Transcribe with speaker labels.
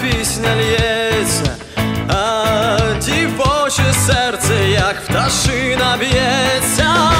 Speaker 1: napis нальется А дівоче серце, як пташина б'ється